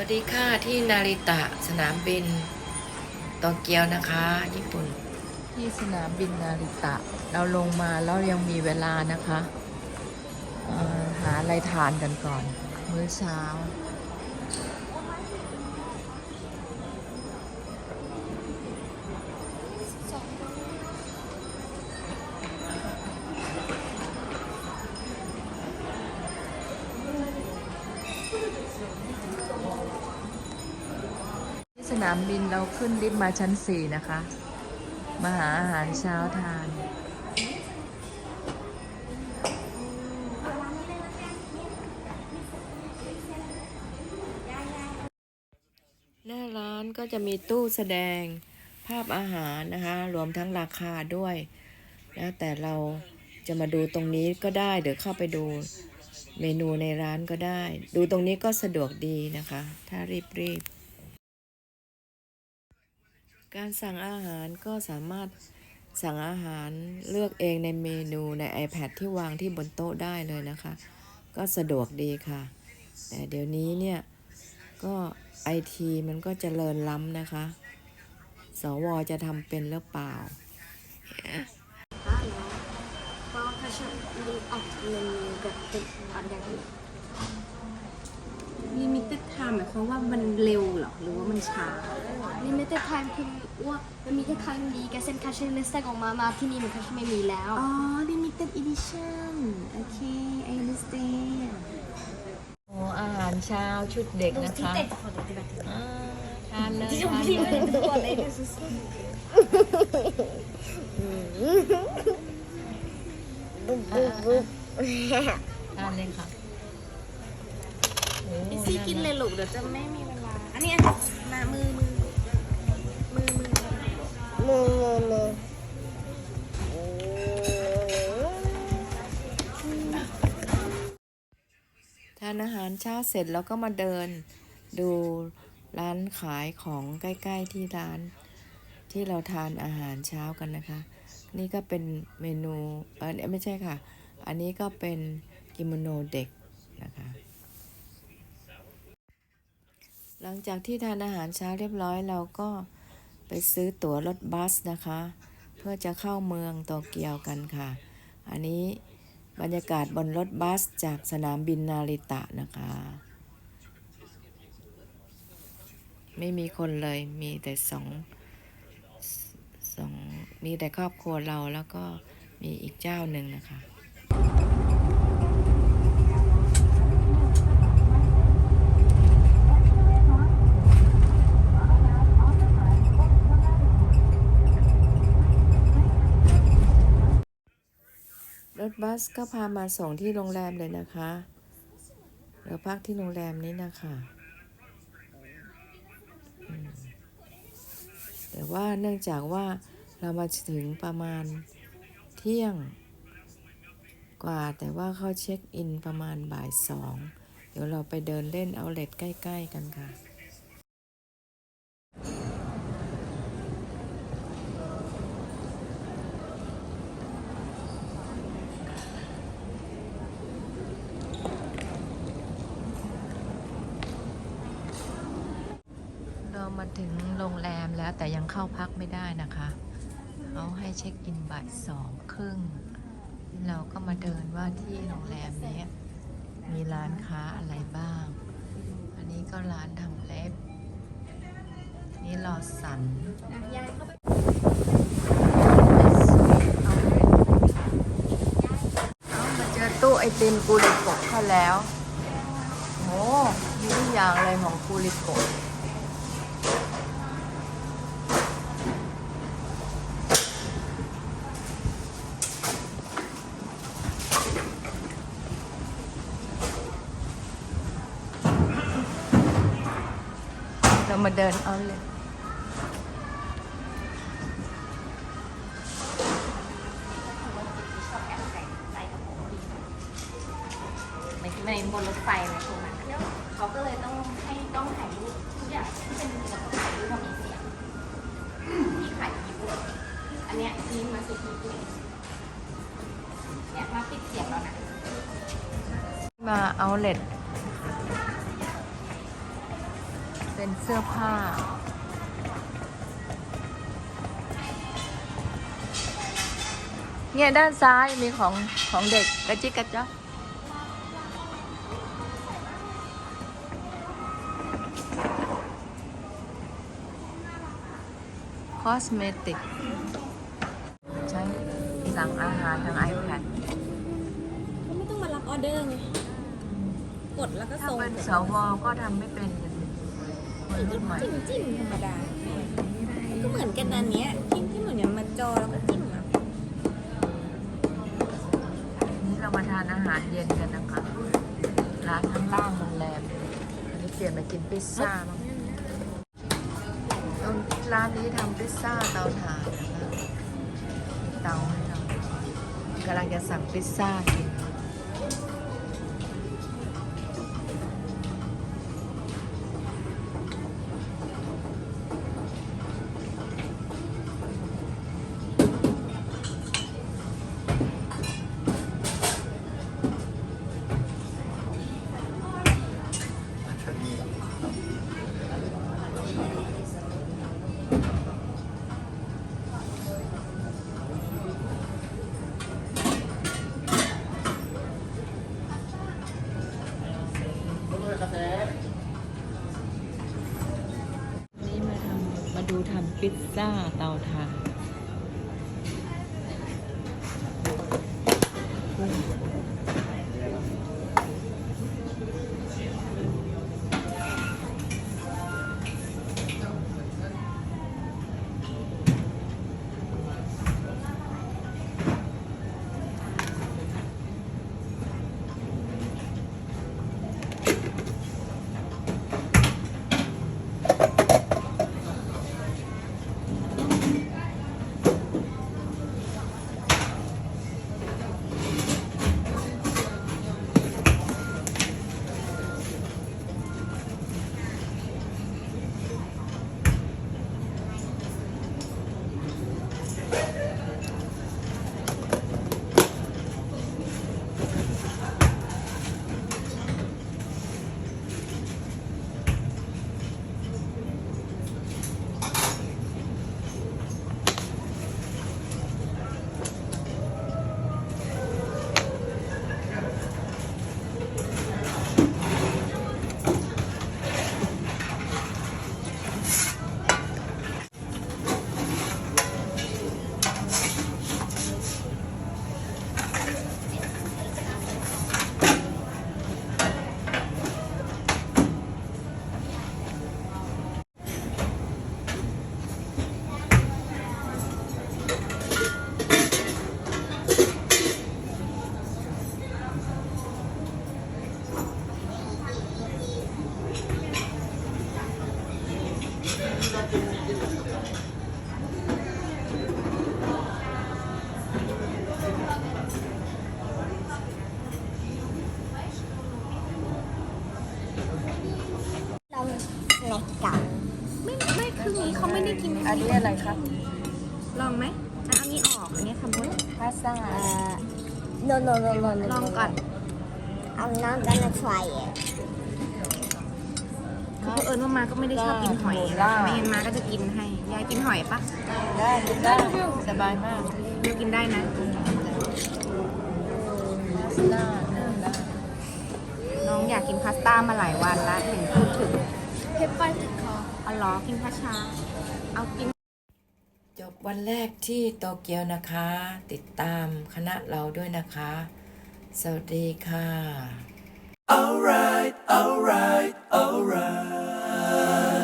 วัสดีค่ะ ที่นาริตะสนามบินโตเกียวนะคะ ญี่ปุ่น ที่สนามบินนาริตะ เราลงมาแล้วยังมีเวลานะคะ หาอะไรทานกันก่อน มื้อเช้า นามบินเราขึ้นลิฟต์มาชั้น4นะคะ มาหาอาหารเช้าทาน หน้าร้านก็จะมีตู้แสดงภาพอาหารนะคะ รวมทั้งราคาด้วยแล้วแต่เราจะมาดูตรงนี้ก็ได้เดี๋ยวเข้าไปดูเมนูในร้านก็ได้ ดูตรงนี้ก็สะดวกดีนะคะ ถ้ารีบรีบๆ การสั่งอาหารก็สามารถสั่งอาหารเลือกเองในเมนูใน iPad ที่วางที่บนโต๊ะได้เลยนะคะ ก็สะดวกดีค่ะ แต่เดี๋ยวนี้เนี่ย ก็ไอทีมันก็เจริญล้ำนะคะ สวจะทำเป็นหรือเปล่าเพราะเขาชอบมีออกเมนูแบบเป็นอันอย่างนี้ลิมิเต็ดไทม์หมายความว่ามันเร็วเหรอ หรือว่ามันช้า ลิมิเต็ดไทม์คือว่ามันมีแค่ครั้งเดียวแกเซ็นคาเชนเลสต์ออกมา มาที่นี่มันก็ไม่มีแล้ว อ๋อ limited edition โอเค I understand โอ้อาหารเช้าชุดเด็กนะคะอ่าทานเลยทานเลยทานเลยค่ะ โอ้พี่ซี่กินเลยลูกเดี๋ยวจะไม่มีเวลา อันนี้อัน เช้าเสร็จแล้วก็มาเดินดูร้านขายของใกล้ๆที่ร้าน ที่เราทานอาหารเช้ากันนะคะ นี่ก็เป็นเมนูเออไม่ใช่ค่ะ อันนี้ก็เป็นกิโมโนเด็กนะคะ หลังจากที่ทานอาหารเช้าเรียบร้อยเราก็ไปซื้อตั๋วรถบัสนะคะ เพื่อจะเข้าเมืองโตเกียวกันค่ะ อันนี้ บรรยากาศบนรถบัสจากสนามบินนาริตะนะคะ ไม่มีคนเลยมีแต่สองสองมีแต่ครอบครัวเราแล้วก็มีอีกเจ้าหนึ่งนะคะ บัสก็พามาส่งที่โรงแรมเลยนะคะเราพักที่โรงแรมนี้นะคะแต่ว่าเนื่องจากว่าเรามาถึงประมาณเที่ยงกว่าแต่ว่าเขาเช็คอินประมาณบ่ายสอง เดี๋ยวเราไปเดินเล่นเอาเลทใกล้ ๆ กันค่ะ เรามาถึงโรงแรมแล้วแต่ยังเข้าพักไม่ได้นะคะเขาให้เช็คอินบ่ายสองครึ่ง เราก็มาเดินว่าที่โรงแรมนี้มีร้านค้าอะไรบ้าง อันนี้ก็ร้านทำเล็บ นี่รอสันยายเข้าไปเอามาเจอตู้ไอติมกูริโกะเข้าแล้ว โอ้มีทุกอย่างเลยของกูริโกะ มาเดินเอาเลยไม่ไม่บนรถไฟนะช่วงนั้นอะเขาก็เลยต้องให้กล้องถ่ายรูปทุกอย่างที่เป็นระบบถ่ายรูปมันมีเสียงที่ขายยูอันเนี้ยนี่มาสุดที่เนี่ยมาปิดเสียงแล้วนะมาเอาเล็ด เป็นเสื้อผ้า เนี่ยด้านซ้ายมีของของเด็กกระจิกกระจ๊อกคอสเมติก ใช้สั่งอาหารทาง iPad ก็ไม่ต้องมารับออเดอร์ไง กดแล้วก็ถ้าส่งเป็นสวก็ทำไม่เป็นกัน คนรุ่นใหม่จิ้มจิ้มธรรมดา ก็เหมือนกันอันเนี้ยจิ้มที่เหมือนอย่างมันจอแล้วก็จิ้มอะนี่เรามาทานอาหารเย็นกันนะคะร้านข้างล่างโรงแรมอันนี้เปลี่ยนมากินพิซซ่าบ้างร้านนี้ทำพิซซ่าเตาถ่านนะคะเตาให้เรากำลังจะสั่งพิซซ่ากิน พิซซ่าเตาถ่าน ไม่ได้กินอันนี้อะไรครับ ลองไหมอะเอางี้ออก อันนี้ทำด้วยพาสต้าเอ่อ no no no no no ลองก่อน I'm not gonna try it คือเผอิญว่ามาก็ไม่ได้ชอบกินหอยนะไม่งั้นมาก็จะกินให้ ยายกินหอยปะได้ได้สบายมากยูกินได้นะ พาสต้าได้น้องอยากกินพาสต้ามาหลายวันละเห็นพูดถึง เหอกินข้าช้เอากิน จบวันแรกที่โตเกียวนะคะ ติดตามคณะเราด้วยนะคะ สวัสดีค่ะ alright alright alright